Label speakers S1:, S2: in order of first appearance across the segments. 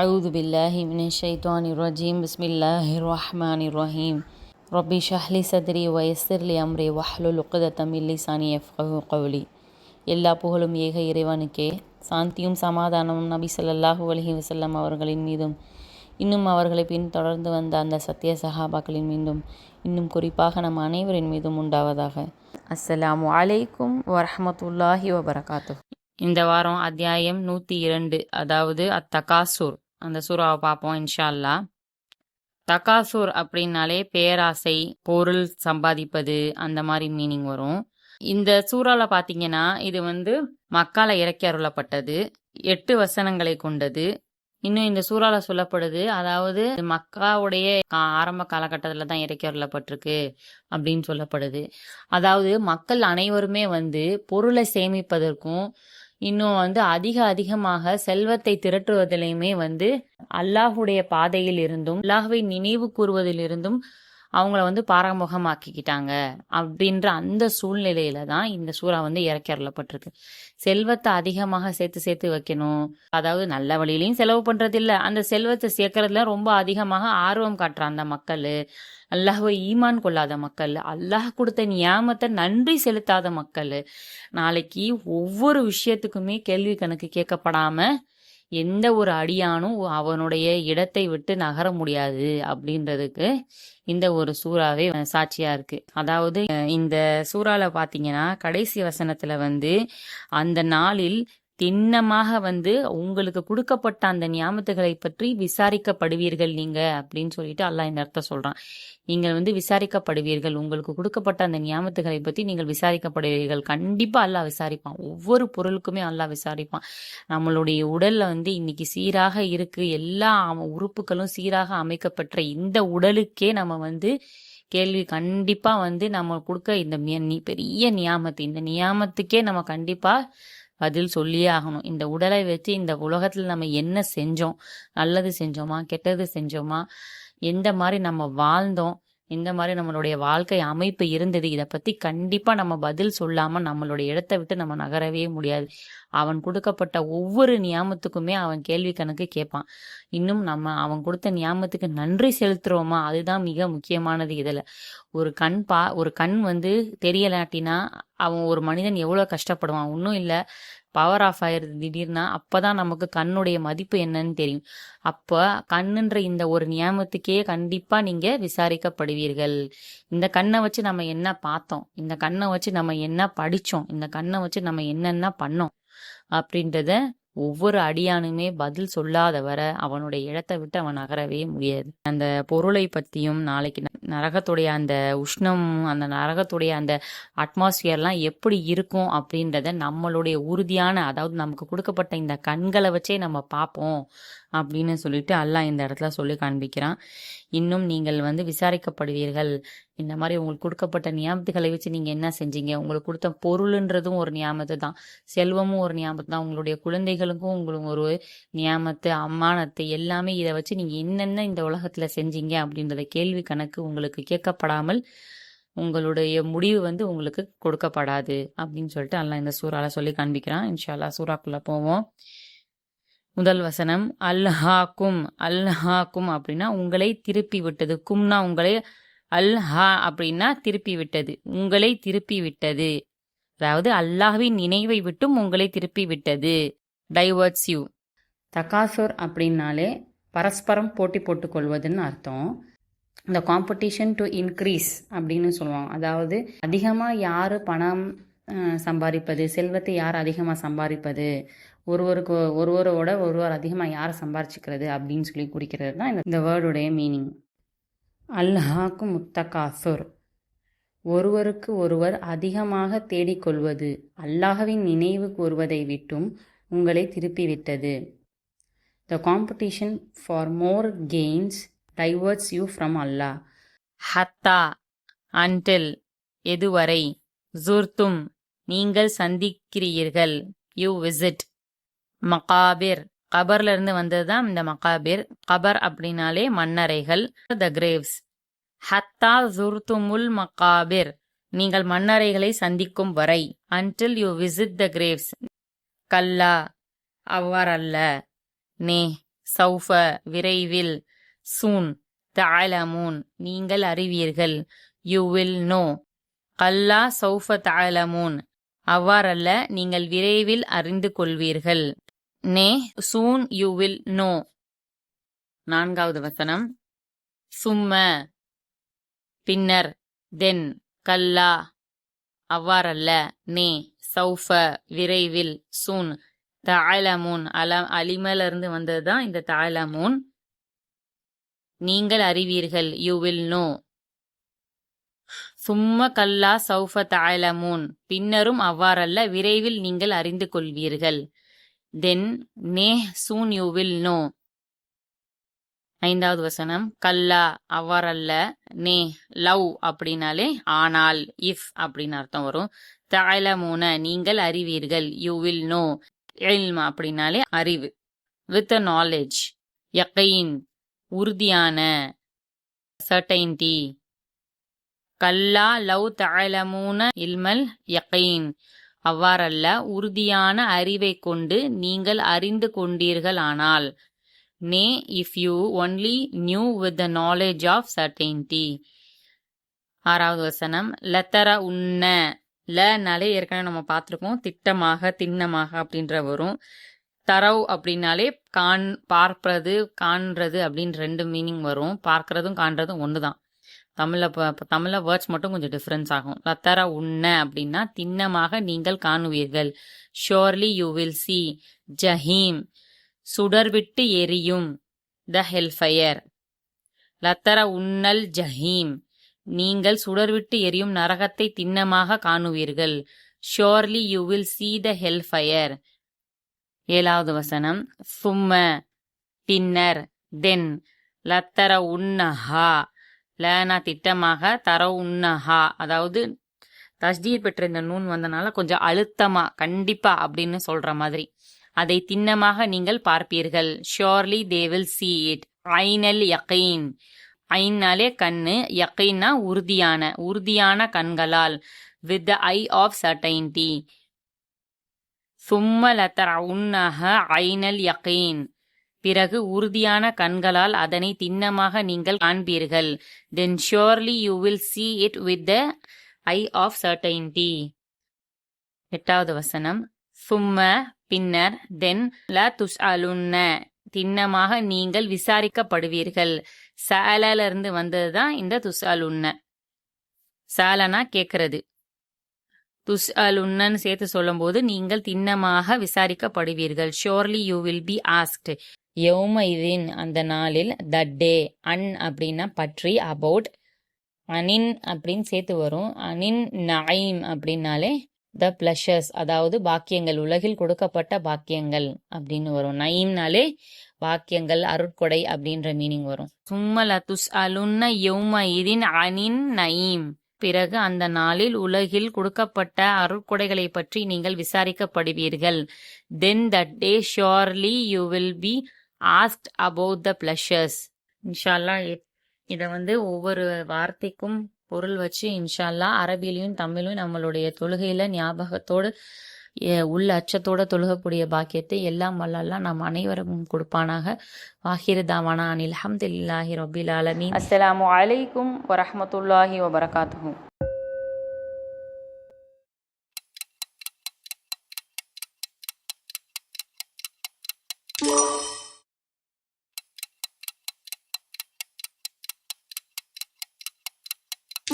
S1: أعوذ بالله من الشيطان الرجيم بسم الله الرحمن الرحيم ربي اشرح لي صدري ويسر لي أمري واحلل عقدة من لساني يفقهوا قولي எல்லா புகழும் ஏக இறைவனுக்கே சாந்தியும் சமாதானமும் நபி ஸல்லல்லாஹு அலைஹி வஸல்லம் அவர்களின் மீதும் இன்னும் அவர்களை பின்தொடர்ந்து வந்த அந்த சத்திய சஹாபாக்களின் மீதும் இன்னும் குறிப்பாக நம் அனைவரின் மீதும் உண்டாவதாக அஸ்ஸலாமு அலைக்கும் வரஹமத்துல்லாஹி வபரகாத்து இந்த வாரம் அத்தியாயம் நூற்றி இரண்டு அதாவது அத்தகாசூர் அந்த சூறாவை பார்ப்போம் இன்ஷா அல்லா தகாசூர் அப்படின்னாலே பேராசை பொருள் சம்பாதிப்பது அந்த மாதிரி மீனிங் வரும். இந்த சூறால பார்த்தீங்கன்னா இது வந்து மக்கால இறக்கி அருளப்பட்டது எட்டு வசனங்களை கொண்டது. இன்னும் இந்த சூறால சொல்லப்படுது அதாவது மக்காவுடைய ஆரம்ப காலகட்டத்தில் தான் இறக்கி அருளப்பட்டிருக்கு அப்படின்னு சொல்லப்படுது. அதாவது மக்கள் அனைவருமே வந்து பொருளை சேமிப்பதற்கும் இன்னும் வந்து அதிக அதிகமாக செல்வத்தை திரட்டுவதிலையுமே வந்து அல்லாஹுடைய பாதையில் இருந்தும் அல்லாஹுவை நினைவு கூறுவதிலிருந்தும் அவங்கள வந்து பாரமுகமாக்கிக்கிட்டாங்க அப்படின்ற அந்த சூழ்நிலையில தான் இந்த சூறா வந்து இறக்கி அருளப்பட்டிருக்கு. செல்வத்தை அதிகமாக சேர்த்து சேர்த்து வைக்கணும். அதாவது நல்ல வழியிலையும் செலவு பண்றது இல்லை அந்த செல்வத்தை சேர்க்கறதுல ரொம்ப அதிகமாக ஆர்வம் காட்டுற அந்த மக்கள் அல்லாஹை ஈமான் கொள்ளாத மக்கள் அல்லாஹ் கொடுத்த நியாமத்தை நன்றி செலுத்தாத மக்கள் நாளைக்கு ஒவ்வொரு விஷயத்துக்குமே கேள்வி கணக்கு கேட்கப்படாம எந்த ஒரு அடியானும் அவனுடைய இடத்தை விட்டு நகர முடியாது அப்படின்றதுக்கு இந்த ஒரு சூறாவே சாட்சியா இருக்கு. அதாவது இந்த சூறால பாத்தீங்கன்னா கடைசி வசனத்துல வந்து அந்த நாளில் திண்ணமாக வந்து உங்களுக்கு கொடுக்கப்பட்ட அந்த நியாமத்துகளை பற்றி விசாரிக்கப்படுவீர்கள் நீங்க அப்படின்னு சொல்லிட்டு அல்லாஹ் இந்த அர்த்தம் சொல்றான். நீங்கள் வந்து விசாரிக்கப்படுவீர்கள். உங்களுக்கு கொடுக்கப்பட்ட அந்த நியாமத்துகளை பற்றி நீங்கள் விசாரிக்கப்படுவீர்கள். கண்டிப்பா அல்லாஹ் விசாரிப்பான். ஒவ்வொரு பொருளுக்குமே அல்லாஹ் விசாரிப்பான். நம்மளுடைய உடல்ல வந்து இன்னைக்கு சீராக இருக்கு. எல்லா உறுப்புகளும் சீராக அமைக்கப்பட்ட இந்த உடலுக்கே நம்ம வந்து கேள்வி கண்டிப்பா வந்து நம்ம கொடுக்க இந்த பெரிய நியாமத்து இந்த நியாமத்துக்கே நம்ம கண்டிப்பா பதில் சொல்லியே ஆகணும். இந்த உடலை வச்சு இந்த உலகத்தில் நம்ம என்ன செஞ்சோம்? நல்லது செஞ்சோமா? கெட்டது செஞ்சோமா? எந்த மாதிரி நம்ம வாழ்ந்தோம்? இந்த மாதிரி நம்மளுடைய வாழ்க்கை அமைப்பு இருந்தது. இதை பத்தி கண்டிப்பா நம்ம பதில் சொல்லாம நம்மளுடைய இடத்தை விட்டு நம்ம நகரவே முடியாது. அவன் கொடுக்கப்பட்ட ஒவ்வொரு நியாமத்துக்குமே அவன் கேள்வி கணக்கு கேட்பான். இன்னும் நம்ம அவன் கொடுத்த நியாமத்துக்கு நன்றி செலுத்துறோமா? அதுதான் மிக முக்கியமானது இதில். ஒரு கண் பா ஒரு கண் வந்து தெரியலாட்டினா அவன் ஒரு மனிதன் எவ்வளோ கஷ்டப்படுவான்? ஒன்றும் இல்லை. பவர் ஆஃப் ஆயிருது திடீர்னா அப்பதான் நமக்கு கண்ணுடைய மதிப்பு என்னன்னு தெரியும். அப்ப கண்ணுன்ற இந்த ஒரு நியமத்துக்கே கண்டிப்பா நீங்க விசாரிக்கப்படுவீர்கள். இந்த கண்ணை வச்சு நம்ம என்ன பார்த்தோம்? இந்த கண்ணை வச்சு நம்ம என்ன படிச்சோம்? இந்த கண்ணை வச்சு நம்ம என்னென்ன பண்ணோம்? அப்படின்றத ஒவ்வொரு அடியானுமே பதில் சொல்லாத வர அவனுடைய இடத்தை விட்டு அவன் நகரவே முடியாது. அந்த பொருளை பத்தியும் நாளைக்கு நரகத்துடைய அந்த உஷ்ணம் அந்த நரகத்துடைய அந்த அட்மாஸ்பியர்லாம் எப்படி இருக்கும் அப்படின்றத நம்மளுடைய உறுதியான அதாவது நமக்கு கொடுக்கப்பட்ட இந்த கண்களை வச்சே நம்ம பார்ப்போம். அப்படின்னு சொல்லிட்டு அல்லாஹ் இந்த இடத்துல சொல்லி காண்பிக்கிறான். இன்னும் நீங்கள் வந்து விசாரிக்கப்படுவீர்கள். இந்த மாதிரி உங்களுக்கு கொடுக்கப்பட்ட நியாமத்துகளை வச்சு நீங்கள் என்ன செஞ்சீங்க? உங்களுக்கு கொடுத்த பொருள்ன்றதும் ஒரு நியாமத்து தான் செல்வமும் ஒரு நியாமத்து தான் உங்களுடைய குழந்தைகளுக்கும் உங்களுக்கு ஒரு நியாமத்து அம்மானத்து எல்லாமே இதை வச்சு நீங்கள் என்னென்ன இந்த உலகத்தில் செஞ்சீங்க அப்படின்றத கேள்வி கணக்கு உங்களுக்கு கேட்கப்படாமல் உங்களுடைய முடிவு வந்து உங்களுக்கு கொடுக்கப்படாது அப்படின்னு சொல்லிட்டு அல்லாஹ் இந்த சூறால சொல்லி காண்பிக்கிறான். இன்ஷால்லா சூறாக்குள்ளே போவோம். முதல் வசனம் அல்ஹாக்கும் அல்ஹாக்கும் அப்படின்னா உங்களை திருப்பி விட்டது கும்னா உங்களை அல்ஹா அப்படின்னா திருப்பி விட்டது உங்களை திருப்பி விட்டது அதாவது அல்லாஹ்வின் நினைவை விட்டும் உங்களை திருப்பி விட்டது டைவர்ட்ஸ் யூ தகாசூர் அப்படின்னாலே பரஸ்பரம் போட்டி போட்டுக்கொள்வதுன்னு அர்த்தம். இந்த காம்படிஷன் டு இன்க்ரீஸ் அப்படின்னு சொல்லுவாங்க. அதாவது அதிகமாக யார் பணம் சம்பாதிப்பது செல்வத்தை யார் அதிகமாக சம்பாதிப்பது ஒருவருக்கு ஒருவரோட ஒருவர் அதிகமாக யார் சம்பாரிச்சிக்கிறது அப்படின்னு சொல்லி குறிக்கிறது தான் இந்த- இந்த வேர்டுடைய மீனிங் அல்லாஹாக்கு முத்தகாசுர் ஒருவருக்கு ஒருவர் அதிகமாக தேடிக்கொள்வது அல்லாஹவின் நினைவு கூறுவதை விட்டும் உங்களை திருப்பிவிட்டது. The competition for more gains diverts you from அல்லாஹ் ஹத்தா அன்டில் எதுவரை ஜூர்த்தும் நீங்கள் சந்திக்கிறீர்கள். You visit மகாபிர். கபர்ல இருந்து வந்தது தான் இந்த மகாபிர். கபர் அப்படின்னாலே மன்னரைகள். த கிரேவ்ஸ் ஹத்தா ஜுர்துமுல் மகாபிர். நீங்கள் மன்னரைகளை சந்திக்கும் வரை. Until you visit the graves கல்லா. அவ்வாறல்ல. நே. சௌஃப. விரைவில். சூன். தஅலமூன். நீங்கள் அறிவீர்கள். யூ வில் நோ கல்லா சௌஃப தாலமூன் அவ்வாறல்ல நீங்கள் விரைவில் அறிந்து கொள்வீர்கள். நே சூன் யூ வில் நோ. நான்காவது வசனம். சும்ம. பின்னர் தென் கல்லா. அவ்வாறல்ல நே சௌஃப விரைவில் சூன். தஅலமூன் அல அலிமல இருந்து வந்தது தான் இந்த தஅலமூன். நீங்கள் அறிவீர்கள் யூ வில் நோ. சும்ம கல்லா சௌஃப தாயலமூன் பின்னரும் அவ்வாறல்ல விரைவில் நீங்கள் அறிந்து கொள்வீர்கள். தென் நே சூன் யூ வில் நோ. ஐந்தாவது வசனம். கல்லா அவ்வாறல்ல நே லவ் அப்படின்னாலே ஆனால் இஃப் அப்படின்னு அர்த்தம் வரும். தாயலமூன நீங்கள் அறிவீர்கள். You will know. எல்ம் அப்படின்னாலே அறிவு. வித் அ நாலேஜ் யக்கைன். உறுதியான. சர்டைன்டி கல்லா லவ் தஅலமூன இல்மல் யக்கைன் அவ்வாறல்ல உறுதியான அறிவை கொண்டு நீங்கள் அறிந்து கொண்டீர்களானால். நே if you only knew with the knowledge of certainty ஆறாவது வசனம் லத்தர உன்ன. லனாலே ஏற்கனவே நம்ம பார்த்துருக்கோம் திட்டமாக திண்ணமாக அப்படின்ற வரும். தரவ் அப்படின்னாலே காண் பார்ப்பது காண்றது அப்படின்னு ரெண்டு மீனிங் வரும். பார்க்கறதும் காண்றதும் ஒன்று தான் தமிழில் இப்போ தமிழில் வேர்ட்ஸ் மட்டும் கொஞ்சம் டிஃப்ரென்ஸ் ஆகும். லத்தர உண்ண அப்படின்னா திண்ணமாக நீங்கள் காணுவீர்கள். ஷோர்லி யூ வில் சி ஜஹீம் சுடர்விட்டு எரியும் த ஹெல்ஃபயர் லத்தர உன்னல் ஜஹீம் நீங்கள் சுடர்விட்டு எரியும் நரகத்தை திண்ணமாக காணுவீர்கள். Surely you will see the hellfire ஏழாவது வசனம். சும்ம பின்னர் தென். லத்தர உன்னஹா லனா திட்டமாக தர உன்னஹா அதாவது தஸ்தீர் பெற்ற இந்த நூன் வந்தனால கொஞ்சம் அழுத்தமா கண்டிப்பா அப்படின்னு சொல்ற மாதிரி. அதை திண்ணமாக நீங்கள் பார்ப்பீர்கள். Surely they will see it ஐனல் யகைன் ஐன்னாலே கண்ணு யகைன்னா உறுதியான உறுதியான கண்களால். வித் த ஐ ஆஃப் சர்டைன்டி சும்ம லத்தர உன்னஹ ஐனல் யகைன் பிறகு உறுதியான கண்களால் அதனை திண்ணமாக நீங்கள் காண்பீர்கள். Then surely you will see it with the eye of certainty எட்டாவது வசனம். சும்ம பின்னர் தென் ல துஷ் அலுன்ன திண்ணமாக நீங்கள் விசாரிக்கப்படுவீர்கள். சாலால இருந்து வந்தது தான் இந்த துஷ் அலுன்ன சாலனா கேட்கறது. துஷ் அலுன்னு சேர்த்து சொல்லும்போது நீங்கள் திண்ணமாக விசாரிக்கப்படுவீர்கள். Surely you will be asked யௌம இதின் அந்த நாளில் த டே அன் அப்படின்னா பற்றி அபவுட் அனின் அப்படின்னு சேர்த்து வரும். அனின் நைம் அப்படின்னாலே த பிளஷர்ஸ் அதாவது பாக்கியங்கள் உலகில் கொடுக்கப்பட்ட பாக்கியங்கள் அப்படின்னு வரும். நயீம்னாலே பாக்கியங்கள் அருட்கொடை அப்படின்ற மீனிங் வரும். சும்மல துஸ் அலுன்ன யௌம இதின் அனின் நயீம் பிறகு அந்த நாளில் உலகில் கொடுக்கப்பட்ட அருட்கொடைகளை பற்றி நீங்கள் விசாரிக்கப்படுவீர்கள். Then that day surely you will be asked about the pleasures இன்ஷால்லா இதை வந்து ஒவ்வொரு வார்த்தைக்கும் பொருள் வச்சு இன்ஷால்லா அரபிலையும் தமிழும் நம்மளுடைய தொழுகையில ஞாபகத்தோடு உள்ள அச்சத்தோட தொழுகக்கூடிய பாக்கியத்தை எல்லாம் வல்லெல்லாம் நம் அனைவரும் கொடுப்பானாக. வாஹிர் தாவானா அனில் அஹமதுல்லாஹி ரபில் ஆலமீன். அஸ்ஸலாமு அலைக்கும் வரமத்துல்லாஹி வபரகாத்துஹு.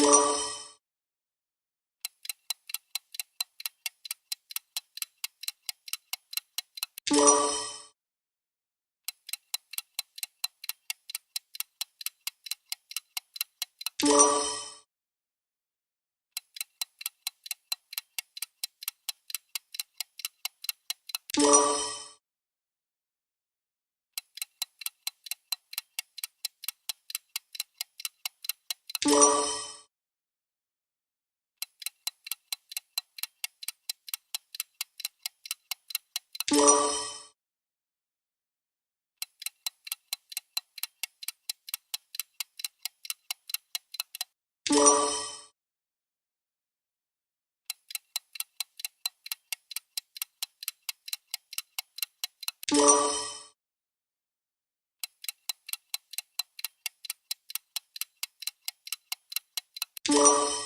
S2: you you